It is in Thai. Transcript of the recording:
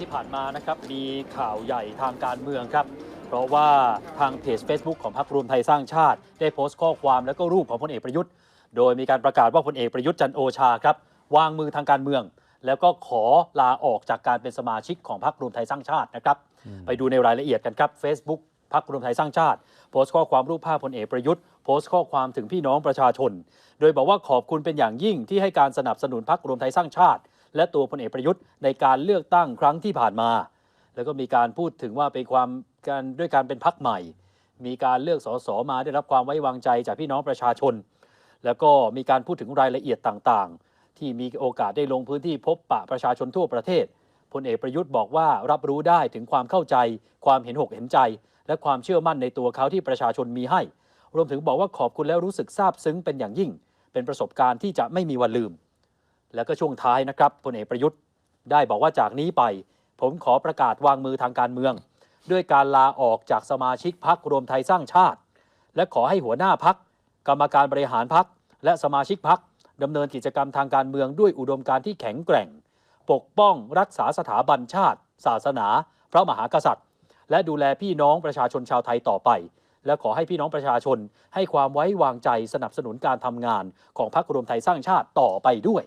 ที่ผ่านมานะครับมีข่าวใหญ่ทางการเมืองครับ เพราะว่าทางเพจ Facebook ของพรรครวมไทยสร้างชาติ ได้โพสต์ข้อความและก็รูปของพลเอกประยุทธ์ โดยมีการประกาศว่าพลเอกประยุทธ์จันทร์โอชาครับวางมือทางการเมือง แล้วก็ขอลาออกจากการเป็นสมาชิกของพรรครวมไทยสร้างชาตินะครับไปดูในรายละเอียดกันครับ Facebook พรรครวมไทยสร้างชาติ โพสต์ข้อความรูปภาพพลเอกประยุทธ์โพสต์ข้อความถึงพี่น้องประชาชน โดยบอกว่าขอบคุณเป็นอย่างยิ่งที่ให้การสนับสนุนพรรครวมไทยสร้างชาติ และตัวพลเอกประยุทธ์ในการเลือกตั้งครั้งที่ผ่านมา แล้วก็มีการพูดถึงว่าเป็นความการด้วยการเป็นพรรคใหม่ มีการเลือกสสมาได้รับความไว้วางใจจากพี่น้องประชาชน แล้วก็มีการพูดถึงรายละเอียดต่างๆ ที่มีโอกาสได้ลงพื้นที่พบปะประชาชนทั่วประเทศพลเอกประยุทธ์บอกว่ารับรู้ได้ถึงความเข้าใจ ความเห็นอกเห็นใจ และความเชื่อมั่นในตัวเขาที่ประชาชนมีให้ รวมถึงบอกว่าขอบคุณแล้วรู้สึกซาบซึ้งเป็นอย่างยิ่ง เป็นประสบการณ์ที่จะไม่มีวันลืม แล้วก็ช่วงท้ายนะครับพลเอกประยุทธ์ได้บอกว่าจากนี้ไป ผมขอประกาศวางมือทางการเมือง ด้วยการลาออกจากสมาชิกพักรวมไทยสร้างชาติ และขอให้หัวหน้าพักกรรมการบริหารพักและสมาชิกพักดำเนินกิจกรรมทางการเมืองด้วยอุดมการณ์ที่แข็งแกร่ง ปกป้องรักษาสถาบันชาติ ศาสนา พระมหากษัตริย์ และดูแลพี่น้องประชาชนชาวไทยต่อไป และขอให้พี่น้องประชาชน ให้ความไว้วางใจสนับสนุนการทำงานของพรรครวมไทยสร้างชาติต่อไปด้วย